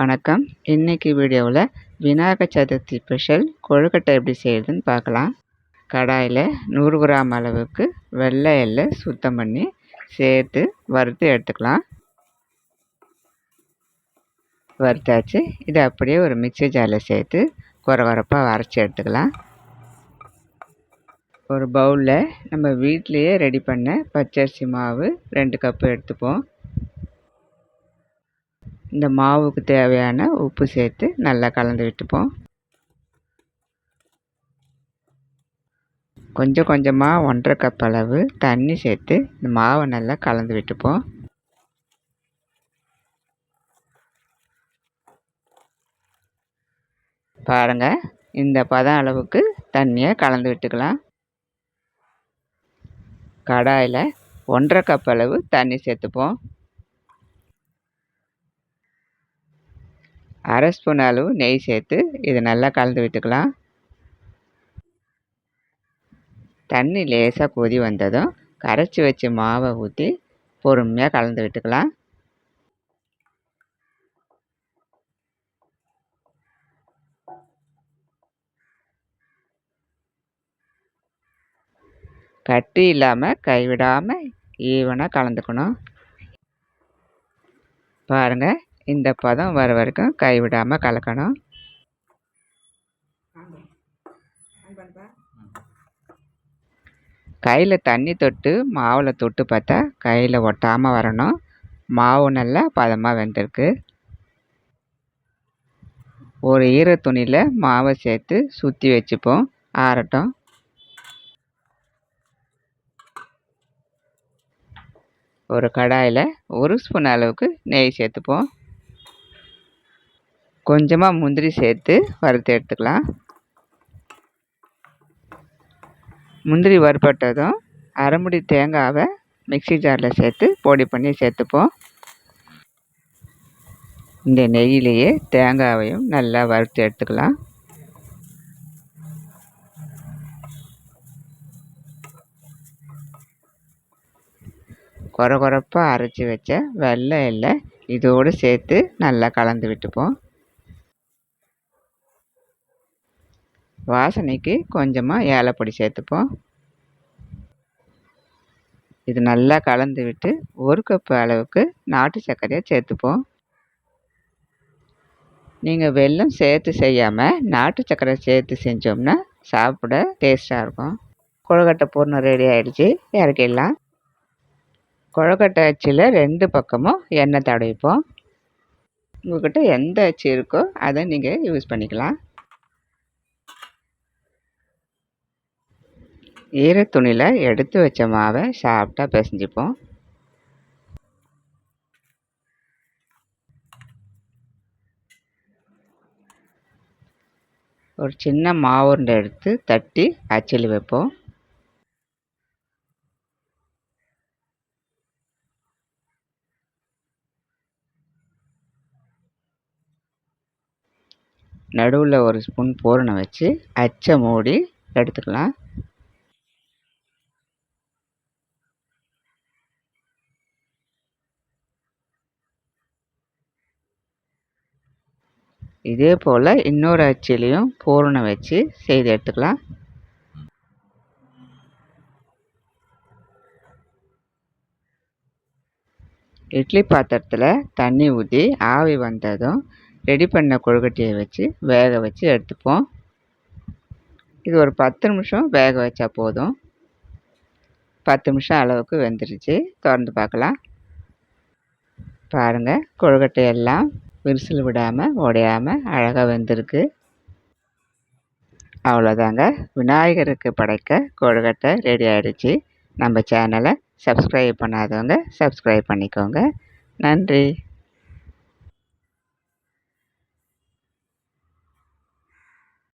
வணக்கம். இன்றைக்கி வீடியோவில் விநாயகர் சதுர்த்தி ஸ்பெஷல் கொழுக்கட்டை எப்படி செய்யுதுன்னு பார்க்கலாம். கடாயில் நூறு கிராம் அளவுக்கு வெள்ளை எல்லை சுத்தம் பண்ணி சேர்த்து வறுத்து எடுத்துக்கலாம். வறுத்தாச்சு. இதை அப்படியே ஒரு மிக்சி ஜாரில் சேர்த்து குறை வரைச்சி அரைச்சி எடுத்துக்கலாம். ஒரு பவுலில் நம்ம வீட்லேயே ரெடி பண்ண பச்சரிசி மாவு ரெண்டு கப்பு எடுத்துப்போம். இந்த மாவுக்கு தேவையான உப்பு சேர்த்து நல்லா கலந்து விட்டுப்போம். கொஞ்சம் கொஞ்சமாக ஒன்றரை கப் அளவு தண்ணி சேர்த்து இந்த மாவை நல்லா கலந்து விட்டுப்போம். பாருங்கள் இந்த பதம் அளவுக்கு தண்ணியை கலந்து விட்டுக்கலாம். கடாயில் ஒன்றரை கப் அளவு தண்ணி சேர்த்துப்போம். அரை ஸ்பூன் அளவு நெய் சேர்த்து இதை நல்லா கலந்து விட்டுக்கலாம். தண்ணி லேசாக கொதி வந்ததும் கரைச்சி வச்சு மாவை ஊற்றி பொறுமையாக கலந்து விட்டுக்கலாம். கட்டி இல்லாமல் கைவிடாமல் ஈவனாக கலந்துக்கணும். பாருங்கள் இந்த பதம் வர வரைக்கும் கைவிடாமல் கலக்கணும். கையில் தண்ணி தொட்டு மாவில் தொட்டு பார்த்தா கையில் ஒட்டாமல் வரணும். மாவு நல்லா பதமாக வெந்திருக்கு. ஒரு ஈர துணியில் மாவை சேர்த்து சுற்றி வச்சுப்போம். ஆறட்டும். ஒரு கடாயில் ஒரு ஸ்பூன் அளவுக்கு நெய் சேர்த்துப்போம். கொஞ்சமாக முந்திரி சேர்த்து வறுத்து எடுத்துக்கலாம். முந்திரி வறுப்பட்டதும் அரைமுடி தேங்காவை மிக்சி ஜாரில் சேர்த்து பொடி பண்ணி சேர்த்துப்போம். இந்த நெய்யிலேயே தேங்காவையும் நல்லா வறுத்து எடுத்துக்கலாம். குறை குறைப்பாக அரைச்சி வச்ச வெள்ளை இல்லை இதோடு சேர்த்து நல்லா கலந்து விட்டுப்போம். வாசனைக்கு கொஞ்சமாக ஏலப்பொடி சேர்த்துப்போம். இது நல்லா கலந்து விட்டு ஒரு கப்பு அளவுக்கு நாட்டு சர்க்கரையை சேர்த்துப்போம். நீங்கள் வெல்லம் சேர்த்து செய்யாமல் நாட்டு சர்க்கரை சேர்த்து செஞ்சோம்னா சாப்பிட டேஸ்ட்டாக இருக்கும். கொழுக்கட்டை பூர்ணம் ரெடி ஆகிடுச்சி இறக்கிடலாம். கொழுக்கட்டை அச்சில் ரெண்டு பக்கமும் எண்ணெய் தடவிப்போம். உங்கள்கிட்ட எந்த அச்சு இருக்கோ அதை நீங்கள் யூஸ் பண்ணிக்கலாம். ஈரத்துணியில் எடுத்து வச்ச மாவை சாப்பிட்டா பிசைஞ்சிப்போம். ஒரு சின்ன மாவுருண்டை எடுத்து தட்டி அச்சில் வைப்போம். நடுவில் ஒரு ஸ்பூன் பூரணம் வச்சு அச்சை மூடி எடுத்துக்கலாம். இதே போல் இன்னொரு அச்சிலையும் பூரணம் வச்சு செய்து எடுத்துக்கலாம். இட்லி பாத்திரத்தில் தண்ணி ஊற்றி ஆவி வந்ததும் ரெடி பண்ண கொழுக்கட்டையை வச்சு வேக வச்சு எடுத்துப்போம். இது ஒரு பத்து நிமிஷம் வேக வச்சா போதும். பத்து நிமிஷம் அளவுக்கு வெந்துருச்சு. திறந்து பார்க்கலாம். பாருங்கள் கொழுக்கட்டை எல்லாம் விரிசல் விடாமல் உடையாமல் அழகாக வந்திருக்கு. அவ்வளோதாங்க. விநாயகருக்கு படைக்க கொழுக்கட்டை ரெடி ஆகிடுச்சு நம்ம சேனலை சப்ஸ்கிரைப் பண்ணாதவங்க சப்ஸ்கிரைப் பண்ணிக்கோங்க. நன்றி.